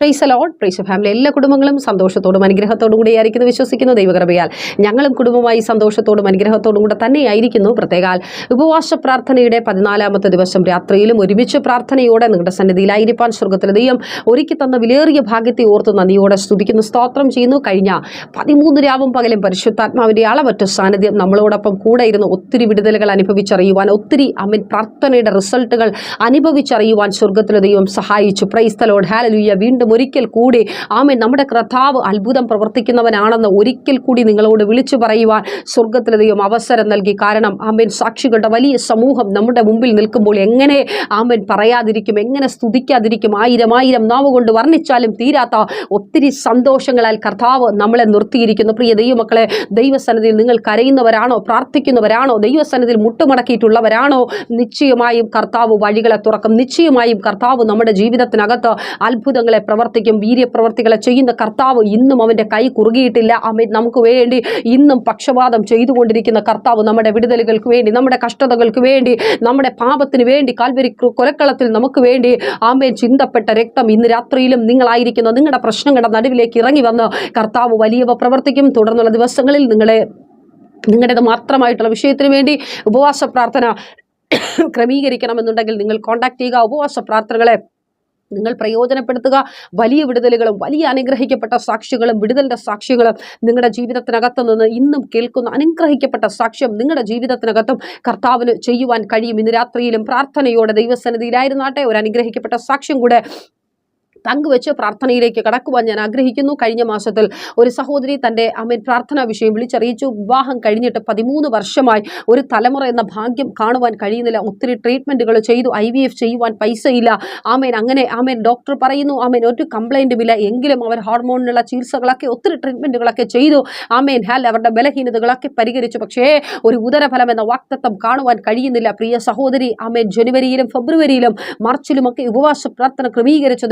Price allowed price family എല്ലാ കുടുംബങ്ങളും സന്തോഷത്തോടും അനുഗ്രഹത്തോടും കൂടി ആയിരിക്കുന്നു വിശ്വസിക്കുന്നു. ദൈവകൃപയാൽ ഞങ്ങളും കുടുംബമായി സന്തോഷത്തോടും അനുഗ്രഹത്തോടും കൂടെ തന്നെയായിരിക്കുന്നു. പ്രത്യേകാൽ ഉപവാസ പ്രാർത്ഥനയുടെ പതിനാലാമത്തെ ദിവസം രാത്രിയിലും ഒരുമിച്ച് പ്രാർത്ഥനയോടെ നിങ്ങളുടെ സന്നിധിയിലായിരിക്കാൻ സ്വർഗത്തിലെ ദൈവം ഒരുക്കി തന്ന വിലേറിയ ഭാഗ്യത്തെ ഓർത്ത് നന്ദിയോടെ സ്തുതിക്കുന്നു. സ്തോത്രം ചെയ്യുന്നു. കഴിഞ്ഞ പതിമൂന്ന് രാവും പകലും പരിശുദ്ധാത്മാവിന്റെ അളവറ്റ സാന്നിധ്യം നമ്മളോടൊപ്പം കൂടെ ഇരുന്ന് ഒത്തിരി വിടുതലുകൾ അനുഭവിച്ചറിയുവാൻ ഒത്തിരി അമിൻ പ്രാർത്ഥനയുടെ റിസൾട്ടുകൾ അനുഭവിച്ചറിയുവാൻ സ്വർഗത്തിലെ ദൈവം സഹായിച്ചു. പ്രൈസ്തലോഡ് ഹാലലുയ്യ വീണ്ടും ഒരിക്കൽ കൂടി ആമേൻ നമ്മുടെ കർത്താവ് അത്ഭുതം പ്രവർത്തിക്കുന്നവനാണെന്ന് ഒരിക്കൽ കൂടി നിങ്ങളോട് വിളിച്ചു പറയുവാൻ സ്വർഗത്തിലെ ദൈവം അവസരം നൽകി. കാരണം ആമേൻ സാക്ഷികളുടെ വലിയ സമൂഹം നമ്മുടെ മുമ്പിൽ നിൽക്കുമ്പോൾ എങ്ങനെ ആമൻ പറയാതിരിക്കും എങ്ങനെ സ്തുതിക്കാതിരിക്കും ആയിരം ആയിരം നാവ് കൊണ്ട് വർണിച്ചാലും തീരാത്ത ഒത്തിരി സന്തോഷങ്ങളാൽ കർത്താവ് നമ്മളെ നിർത്തിയിരിക്കുന്നു. പ്രിയ ദൈവമക്കളെ ദൈവസന്നിധിയിൽ നിങ്ങൾ കരയുന്നവരാണോ പ്രാർത്ഥിക്കുന്നവരാണോ ദൈവസന്നിധിയിൽ മുട്ടുമടക്കിയിട്ടുള്ളവരാണോ നിശ്ചയമായും കർത്താവ് വഴികളെ തുറക്കും. നിശ്ചയമായും കർത്താവ് നമ്മുടെ ജീവിതത്തിനകത്ത് അത്ഭുതങ്ങളെ പ്രവർത്തിക്കും വീര്യപ്രവർത്തികളെ ചെയ്യുന്ന കർത്താവ് ഇന്നും അവന്റെ കൈ കുറുകിയിട്ടില്ല. അവൻ നമുക്ക് വേണ്ടി ഇന്നും പക്ഷപാതം ചെയ്തുകൊണ്ടിരിക്കുന്ന കർത്താവ് നമ്മുടെ വിടുതലുകൾക്ക് വേണ്ടി നമ്മുടെ കഷ്ടതകൾക്ക് വേണ്ടി നമ്മുടെ പാപത്തിന് വേണ്ടി കാൽവരി കൊലക്കളത്തിൽ നമുക്ക് വേണ്ടി ആമേൻ ചിന്തപ്പെട്ട രക്തം ഇന്ന് രാത്രിയിലും നിങ്ങളായിരിക്കുന്ന. നിങ്ങളുടെ പ്രശ്നങ്ങളുടെ നടുവിലേക്ക് ഇറങ്ങി വന്ന് കർത്താവ് വലിയവ പ്രവർത്തിക്കും. തുടർന്നുള്ള ദിവസങ്ങളിൽ നിങ്ങളെ നിങ്ങളുടേത് മാത്രമായിട്ടുള്ള വിഷയത്തിന് വേണ്ടി ഉപവാസ പ്രാർത്ഥന ക്രമീകരിക്കണമെന്നുണ്ടെങ്കിൽ നിങ്ങൾ കോൺടാക്ട് ചെയ്യുക. ഉപവാസ പ്രാർത്ഥനകളെ നിങ്ങൾ പ്രയോജനപ്പെടുത്തുക. വലിയ വിടുതലുകളും വലിയ അനുഗ്രഹിക്കപ്പെട്ട സാക്ഷികളും വിടുതലിന്റെ സാക്ഷികളും നിങ്ങളുടെ ജീവിതത്തിനകത്തു നിന്ന് ഇന്നും കേൾക്കുന്ന അനുഗ്രഹിക്കപ്പെട്ട സാക്ഷ്യം നിങ്ങളുടെ ജീവിതത്തിനകത്തും കർത്താവിന് ചെയ്യുവാൻ കഴിയും. ഇന്ന് രാത്രിയിലും പ്രാർത്ഥനയോടെ ദൈവസന്നിധിയിലായിരുന്നാട്ടെ. ഒരു അനുഗ്രഹിക്കപ്പെട്ട സാക്ഷ്യം കൂടെ പങ്കുവെച്ച് പ്രാർത്ഥനയിലേക്ക് കടക്കുവാൻ ഞാൻ ആഗ്രഹിക്കുന്നു. കഴിഞ്ഞ മാസത്തിൽ ഒരു സഹോദരി തന്റെ അമ്മൻ പ്രാർത്ഥനാ വിഷയം വിളിച്ചറിയിച്ചു. വിവാഹം കഴിഞ്ഞിട്ട് പതിമൂന്ന് വർഷമായി ഒരു തലമുറ എന്ന ഭാഗ്യം കാണുവാൻ കഴിയുന്നില്ല. ഒത്തിരി ട്രീറ്റ്മെന്റുകൾ ചെയ്തു. ഐ വി എഫ് ചെയ്യുവാൻ പൈസയില്ല. ആമേൻ അങ്ങനെ ആമേൻ ഡോക്ടർ പറയുന്നു. ആമേൻ ഒരു കംപ്ലൈന്റും ഇല്ല എങ്കിലും അവർ ഹോർമോണിനുള്ള ചികിത്സകളൊക്കെ ഒത്തിരി ട്രീറ്റ്മെന്റുകളൊക്കെ ചെയ്തു. ആമേൻ ഹാൽ അവരുടെ ബലഹീനതകളൊക്കെ പരിഹരിച്ചു. പക്ഷേ ഒരു ഉദരഫലം എന്ന വാക്തത്വം കാണുവാൻ കഴിയുന്നില്ല. പ്രിയ സഹോദരി ആമേൻ ജനുവരിയിലും ഫെബ്രുവരിയിലും മാർച്ചിലുമൊക്കെ ഉപവാസ പ്രാർത്ഥന ക്രമീകരിച്ച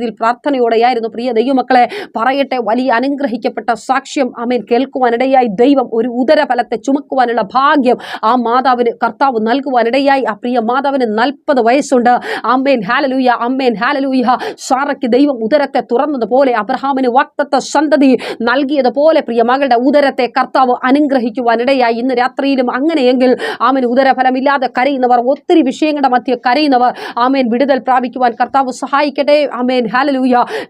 ദൈവസന്നിധിയിൽ പ്രാർത്ഥനയോടെയായിരുന്നു പ്രിയ ദൈവമക്കളെ. പറയട്ടെ വലിയ അനുഗ്രഹിക്കപ്പെട്ട സാക്ഷ്യം ആമേൻ. കേൾക്കുവാനിടയായി ദൈവം ഒരു ഉദരഫലത്തെ ചുമക്കുവാനുള്ള ഭാഗ്യം ആ മാതാവിന് കർത്താവ് നൽകുവാനിടയായി. ആ പ്രിയ മാതാവിന് നാൽപ്പത് വയസ്സുണ്ട്. അമ്മേൻ ഹാലലൂയ അമ്മേൻ ഹാലലൂയ. സാറയ്ക്ക് ദൈവം ഉദരത്തെ തുറന്നതുപോലെ അബ്രഹാമിന് വക്തത്വ സന്തതി നൽകിയതുപോലെ പ്രിയ മകളുടെ ഉദരത്തെ കർത്താവ് അനുഗ്രഹിക്കുവാനിടയായി. ഇന്ന് രാത്രിയിലും അങ്ങനെയെങ്കിൽ ആമേൻ ഉദരഫലമില്ലാതെ കരയുന്നവർ ഒത്തിരി വിഷയങ്ങളുടെ മധ്യ കരയുന്നവർ ആമേൻ വിടുതൽ പ്രാപിക്കുവാൻ കർത്താവ് സഹായിക്കട്ടെ. ആമേൻ.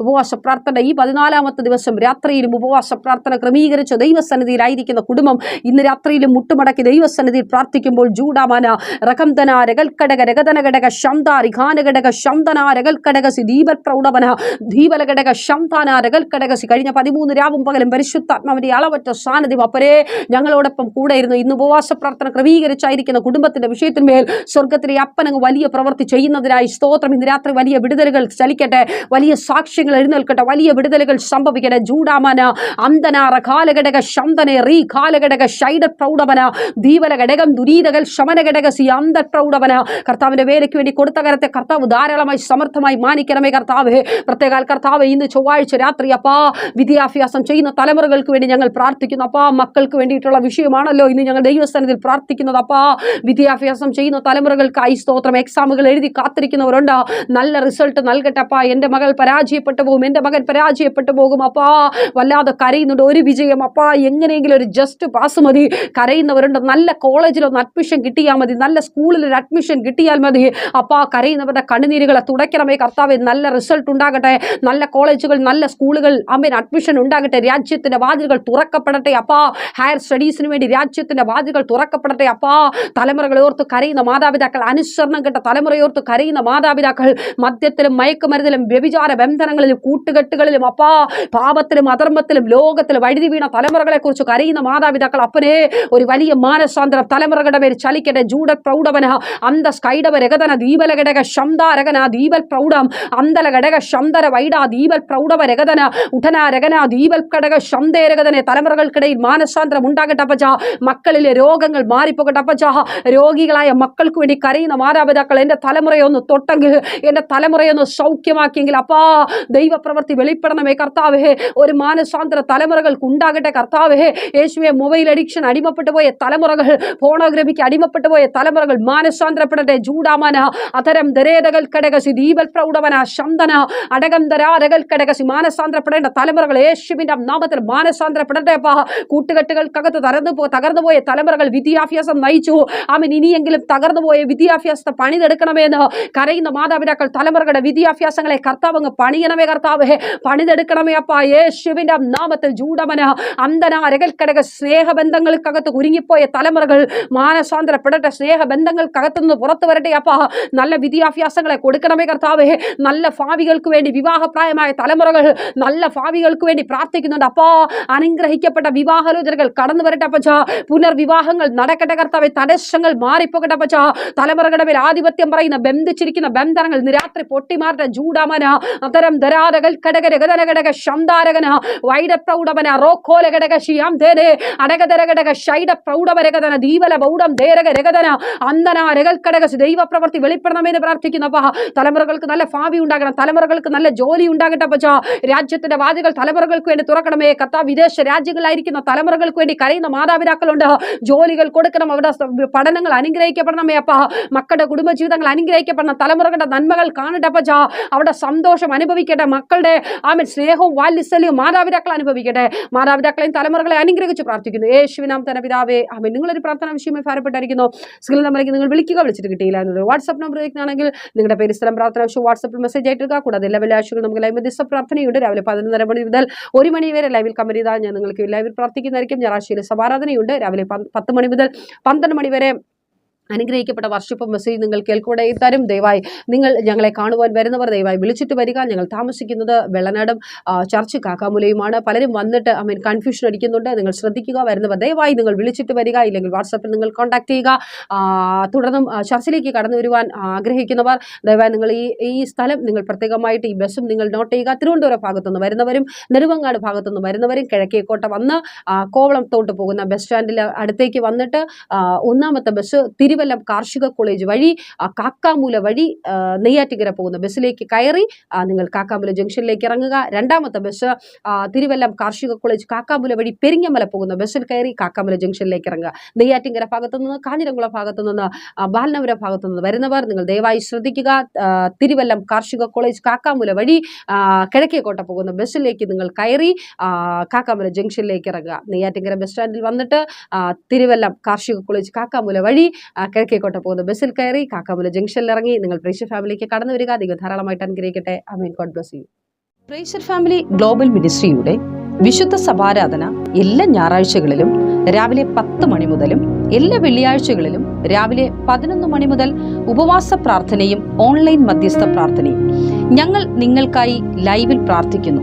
ഉപവാസ പ്രാർത്ഥന ഈ പതിനാലാമത്തെ ദിവസം രാത്രിയിലും ഉപവാസ പ്രാർത്ഥന ക്രമീകരിച്ച ദൈവസന്നിധിയിലായിരിക്കുന്ന കുടുംബം ഇന്ന് രാത്രിയിലും മുട്ടുമടക്കി ദൈവസന്നിധിയിൽ പ്രാർത്ഥിക്കുമ്പോൾ ജൂഡാമന രകംതന രകൽക്കടക രകതനഘടക ശംത റിഖാനഘടക ശംതന രകൽക്കടകസി ദീപൽ പ്രൗഢവന ദീപലഘടക ശംതാന രകൽക്കടകസി കഴിഞ്ഞ പതിമൂന്ന് രാവും പകലും പരിശുദ്ധാത്മാവിന്റെ അളവറ്റ സാന്നിധ്യം അപ്പരേ ഞങ്ങളോടൊപ്പം കൂടെ ഇരുന്നു ഇന്ന് ഉപവാസ പ്രാർത്ഥന ക്രമീകരിച്ചായിരിക്കുന്ന കുടുംബത്തിന്റെ വിഷയത്തിന്മേൽ സ്വർഗത്തിലെ അപ്പനങ്ങ് വലിയ പ്രവൃത്തി ചെയ്യുന്നതിനായി സ്തോത്രം. ഇന്ന് രാത്രി വലിയ വിടുതലുകൾ ചലിക്കട്ടെ. വലിയ സാക്ഷ്യങ്ങൾ എഴുന്നേൽക്കട്ടെ. വലിയ വിടുതലുകൾ സംഭവിക്കട്ടെ. ജൂഡാമന അന്തനാറ കാലഘടക ശന്തനെ റീ കാലഘടക ശൈഡ പ്രൗഢവന ദീപല ഘടകം ദുരീതകൾ ശമന ഘടക സി അന്ത പ്രൗഢവന കർത്താവിന്റെ വേലയ്ക്ക് വേണ്ടി കൊടുത്ത കരത്തെ കർത്താവ് ധാരാളമായി സമർത്ഥമായി മാനിക്കണമേ കർത്താവ്. പ്രത്യേകാൽ കർത്താവ് ഇന്ന് ചൊവ്വാഴ്ച രാത്രി അപ്പാ വിദ്യാഭ്യാസം ചെയ്യുന്ന തലമുറകൾക്ക് വേണ്ടി ഞങ്ങൾ പ്രാർത്ഥിക്കുന്നു. അപ്പാ മക്കൾക്ക് വേണ്ടിയിട്ടുള്ള വിഷയമാണല്ലോ ഇന്ന് ഞങ്ങൾ ദൈവസ്ഥാനത്തിൽ പ്രാർത്ഥിക്കുന്നത്. അപ്പാ വിദ്യാഭ്യാസം ചെയ്യുന്ന തലമുറകൾക്കായി സ്തോത്രം എക്സാമുകൾ എഴുതി കാത്തിരിക്കുന്നവരുണ്ട്. നല്ല റിസൾട്ട് നൽകട്ടെ അപ്പാ. എന്റെ മകൾ പരാജയപ്പെട്ടു പോകും. എന്റെ മകൻ പരാജയപ്പെട്ടു പോകും. അപ്പാ വല്ലാതെ കരയുന്നുണ്ട്. ഒരു വിജയം. അപ്പാ എങ്ങനെയെങ്കിലും ഒരു ജസ്റ്റ് പാസ് മതി. കരയുന്നവരുണ്ട്. നല്ല കോളേജിലൊന്ന് അഡ്മിഷൻ കിട്ടിയാൽ മതി. നല്ല സ്കൂളിൽ ഒരു അഡ്മിഷൻ കിട്ടിയാൽ മതി. അപ്പാ കരയുന്നവരുടെ കണ്ണുനീരുകളെ തുടയ്ക്കണമേ കർത്താവ്. നല്ല റിസൾട്ട് ഉണ്ടാകട്ടെ. നല്ല കോളേജുകൾ നല്ല സ്കൂളുകൾ അമ്മേൻ അഡ്മിഷൻ ഉണ്ടാകട്ടെ. രാജ്യത്തിന്റെ വാതിലുകൾ തുറക്കപ്പെടട്ടെ. അപ്പാ ഹയർ സ്റ്റഡീസിന് വേണ്ടി രാജ്യത്തിന്റെ വാതിലുകൾ തുറക്കപ്പെടട്ടെ. അപ്പാ തലമുറകളെ ഓർത്ത് കരയുന്ന മാതാപിതാക്കൾ അനുസരണം കെട്ട തലമുറയോർത്ത് കരയുന്ന മാതാപിതാക്കൾ മദ്യത്തിലും മയക്കുമരുന്നിലും വ്യഭിചാര ബന്ധനങ്ങളിലും കൂട്ടുകെട്ടുകളിലും അപ്പാ പാപത്തിലും അധർമ്മത്തിലും ലോകത്തിലും വഴുതി വീണ തലമുറകളെ കുറിച്ച് കരയുന്ന മാതാപിതാക്കൾ അപ്പനെ ഒരു വലിയ മാനസാന്തരം തലമുറകളുടെ പേര് ചലിക്കട്ടെ. ജൂഡ പ്രൗഢവന അന്ത സ്കൈഡവ രഗതന ദീപല ഘടക ശംദാരകന ദീപൽ പ്രൗഢം അന്തല ഘടക ശംദര വൈഡ ദീപൽ പ്രൗഢവ രഗതന ഉഠന രഗന ദീപൽ ഘടക ശംദേരഗതനെ തലമുറകൾക്കിടയിൽ മാനസാന്തരം ഉണ്ടാകട്ടെ അപ്പച്ച. മക്കളിലെ രോഗങ്ങൾ മാറിപ്പോകട്ടെ അപ്പച്ച. രോഗികളായ മക്കൾക്ക് വേണ്ടി കരയുന്ന മാതാപിതാക്കൾ എന്റെ തലമുറയൊന്ന് തൊട്ടെങ്കിൽ എന്റെ തലമുറയൊന്ന് സൗഖ്യമാക്കിയെങ്കിൽ പ്രാർത്ഥിക്കുന്നെങ്കിൽ അപ്പാ ദൈവപ്രവൃത്തി വെളിപ്പെടണമേ കർത്താവേ. ഒരു മാനസാന്തര തലമുറകൾക്ക് ഉണ്ടാകട്ടെ കർത്താവേ. യേശുവെ മൊബൈൽ അഡിക്ഷൻ അടിമപ്പെട്ടു പോയ തലമുറകൾ ഫോണോഗ്രഫിക്ക് അടിമപ്പെട്ടു പോയ തലമുറകൾ മാനസാന്തരപ്പെടട്ടെ. ജൂഡാമന അത്തരം ദരേതകൾ കടകസി ദീപൽ പ്രൗഢവന ശന്തന അടകം ദരാരകൾ കടകസി മാനസാന്തരപ്പെടേണ്ട തലമുറകൾ യേശുവിന്റെ നാമത്തിൽ മാനസാന്തരപ്പെടട്ടെ അപ്പാ. കൂട്ടുകെട്ടുകൾക്കകത്ത് തകർന്നു പോ തകർന്നു പോയ തലമുറകൾ വിദ്യാഭ്യാസം നയിച്ചു. അവൻ ഇനിയെങ്കിലും തകർന്നു പോയ വിദ്യാഭ്യാസത്തെ പണിതെടുക്കണമെന്ന് കരയുന്ന മാതാപിതാക്കൾ തലമുറകളുടെ വിദ്യാഭ്യാസങ്ങളെ കർത്താവ് അങ്ങ് പണിയണമേ കർത്താവേ. പണിതെടുക്കണമേ അപ്പ. യേശുവിന്റെ നാമത്തിൽ ജൂഡമന അരകൽക്കടക സ്നേഹബന്ധങ്ങൾക്കകത്ത് കുരുങ്ങിപ്പോയ തലമുറകൾ മാനസാന്തരപ്പെടട്ടെ. സ്നേഹബന്ധങ്ങൾക്കകത്ത് നിന്ന് പുറത്തു വരട്ടെ അപ്പ. നല്ല വിദ്യാഭ്യാസങ്ങളെ കൊടുക്കണമേ കർത്താവേ. നല്ല ഭാവികൾക്ക് വേണ്ടി വിവാഹപ്രായമായ തലമുറകൾ നല്ല ഭാവികൾക്ക് വേണ്ടി പ്രാർത്ഥിക്കുന്നുണ്ട് അപ്പാ. അനുഗ്രഹിക്കപ്പെട്ട വിവാഹാലോചനകൾ കടന്നു വരട്ടെ അപ്പച്ച. പുനർവിവാഹങ്ങൾ നടക്കട്ടെ കർത്താവെ. തടസ്സങ്ങൾ മാറിപ്പോകട്ടെ അപ്പച്ച. തലമുറകളുടെ മേൽ ആധിപത്യം പറയുന്ന ബന്ധിച്ചിരിക്കുന്ന ബന്ധനങ്ങൾ നിരാത്രി പൊട്ടിമാരുടെ ജൂഡാമന അത്തരം ധരാരകൾ കടക ശന്താരകന വൈഡ പ്രൗഢവന റോക്കോല കടക ശിയാം ധേനെ അടകതര കടക ശൈഡ പ്രൗഢവരകതന ദീപല ബൗഢം ധേരക രഗതന അന്തന രകൽ കടക ദൈവപ്രവൃത്തി വെളിപ്പെടണമെന്ന് പ്രാർത്ഥിക്കുന്ന അപ്പ തലമുറകൾക്ക് നല്ല ഭാവി ഉണ്ടാകണം തലമുറകൾക്ക് നല്ല ജോലി ഉണ്ടാകട്ടെ പച്ച രാജ്യത്തിന്റെ വാതികൾ തലമുറകൾക്ക് വേണ്ടി തുറക്കണമേ കത്ത വിദേശ രാജ്യങ്ങളായിരിക്കുന്ന തലമുറകൾക്ക് വേണ്ടി കരയുന്ന മാതാപിതാക്കളുണ്ട്. ജോലികൾ കൊടുക്കണം അവരുടെ പഠനങ്ങൾ അനുഗ്രഹിക്കപ്പെടണമേ അപ്പ മക്കളുടെ കുടുംബജീവിതങ്ങൾ അനുഗ്രഹിക്കപ്പെടണം തലമുറകളുടെ നന്മകൾ കാണട്ടെ പച്ച അവിടെ സന്തോഷം അനുഭവിക്കട്ടെ മക്കളുടെ ആമൻ. സ്നേഹവും വാത്സല്യവും മാതാപിതാക്കൾ അനുഭവിക്കട്ടെ. മാതാപിതാക്കളെയും തലമുറകളെ അനുഗ്രഹിച്ച് പ്രാർത്ഥിക്കുന്നു. യേശുവിനാം തന്നെ പിതാവേ. ആമൻ. നിങ്ങളൊരു പ്രാർത്ഥന വിഷയമായി ഭാരപ്പെട്ടായിരിക്കുന്നു. സ്കിൽ നമ്പറേക്ക് നിങ്ങൾ വിളിക്കുക. വിളിച്ചിട്ട് കിട്ടിയില്ല എന്നുള്ളത് വാട്സ്ആപ്പ് നമ്പർ വയ്ക്കുകയാണെങ്കിൽ നിങ്ങളുടെ പേര് സ്ഥലം പ്രാർത്ഥന വിഷയം വാട്സ്ആപ്പിൽ മെസ്സേജ് ആയിട്ടിരിക്കുക കൂടാതെ എല്ലാ വെള്ളിയാഴ്ചകളും നമുക്ക് ലൈവ് ദിവസം പ്രാർത്ഥനയുണ്ട്. രാവിലെ പതിനൊന്നര മണി മുതൽ ഒരു മണി വരെ ലൈവിൽ കമന്റ് ഞാൻ നിങ്ങൾക്ക് ലൈവിൽ പ്രാർത്ഥിക്കുന്നതായിരിക്കും. ഞായറാഴ്ചയിൽ സമാരാധനയുണ്ട് രാവിലെ പത്ത് മണി മുതൽ പന്ത്രണ്ട് മണി വരെ അനുഗ്രഹിക്കപ്പെട്ട വർഷിപ്പ് മെസ്സേജ് നിങ്ങൾ കേൾക്കൂടെ. തരും ദയവായി നിങ്ങൾ ഞങ്ങളെ കാണുവാൻ വരുന്നവർ ദയവായി വിളിച്ചിട്ട് വരിക. ഞങ്ങൾ താമസിക്കുന്നത് വെള്ളനാടും ചർച്ച് കാക്കാമുലയുമാണ്. പലരും വന്നിട്ട് ഐ മീൻ കൺഫ്യൂഷൻ അടിക്കുന്നുണ്ട്. നിങ്ങൾ ശ്രദ്ധിക്കുക വരുന്നവർ ദയവായി നിങ്ങൾ വിളിച്ചിട്ട് വരിക. ഇല്ലെങ്കിൽ വാട്സാപ്പിൽ നിങ്ങൾ കോൺടാക്ട് ചെയ്യുക. തുടർന്നും ചർച്ചിലേക്ക് കടന്നു വരുവാൻ ആഗ്രഹിക്കുന്നവർ ദയവായി നിങ്ങൾ ഈ ഈ സ്ഥലം നിങ്ങൾ പ്രത്യേകമായിട്ട് ഈ ബസ്സും നിങ്ങൾ നോട്ട് ചെയ്യുക. തിരുവനന്തപുരം ഭാഗത്തുനിന്ന് വരുന്നവരും നെടുവങ്ങാട് ഭാഗത്തുനിന്ന് വരുന്നവരും കിഴക്കേക്കോട്ട വന്ന് കോവളം കോവളത്തോട്ട് പോകുന്ന ബസ് സ്റ്റാൻഡിൽ അടുത്തേക്ക് വന്നിട്ട് ഒന്നാമത്തെ ബസ് തിരുവല്ലം കാർഷിക കോളേജ് വഴി കാക്കാമൂല വഴി നെയ്യാറ്റിക്കര പോകുന്ന ബസ്സിലേക്ക് കയറി നിങ്ങൾ കാക്കാമൂല ജംഗ്ഷനിലേക്ക് ഇറങ്ങുക. രണ്ടാമത്തെ ബസ് തിരുവല്ലം കാർഷിക കോളേജ് കാക്കാമൂല വഴി പെരിങ്ങമല പോകുന്ന ബസ്സിൽ കയറി കാക്കാമൂല ജംഗ്ഷനിലേക്ക് ഇറങ്ങുക. നെയ്യാറ്റിങ്കര ഭാഗത്തു നിന്ന് കാഞ്ഞിരംകുളം ഭാഗത്തു നിന്ന് ബാലനപുര ഭാഗത്തു നിന്ന് വരുന്നവർ നിങ്ങൾ ദയവായി ശ്രദ്ധിക്കുക. തിരുവല്ലം കാർഷിക കോളേജ് കാക്കാമൂല വഴി കിഴക്കേക്കോട്ട പോകുന്ന ബസ്സിലേക്ക് നിങ്ങൾ കയറി കാക്കാമൂല ജംഗ്ഷനിലേക്ക് ഇറങ്ങുക. നെയ്യാറ്റിങ്കര ബസ് സ്റ്റാൻഡിൽ വന്നിട്ട് തിരുവല്ലം കാർഷിക കോളേജ് കാക്കാമൂല വഴി കിഴക്കേക്കോട്ട പോകുന്ന. ബസ്സിൽ കയറി കാക്കാമൂല ജംഗ്ഷനിൽ ഇറങ്ങി നിങ്ങൾ പ്രേക്ഷ ഫാമിലിക്ക് കടന്നു വരിക. നിങ്ങൾ ധാരാളമായിട്ട് അനുഗ്രഹിക്കട്ടെ. അമീൻ. God bless you pressure family global മിനിസ്ട്രിയുടെ വിശുദ്ധ സഭാരാധന എല്ലാ ഞായറാഴ്ചകളിലും രാവിലെ പത്ത് മണി മുതലും എല്ലാ വെള്ളിയാഴ്ചകളിലും രാവിലെ പതിനൊന്ന് മണി മുതൽ ഉപവാസ പ്രാർത്ഥനയും ഓൺലൈൻ മധ്യസ്ഥ പ്രാർത്ഥനയും ഞങ്ങൾ നിങ്ങൾക്കായി ലൈവിൽ പ്രാർത്ഥിക്കുന്നു.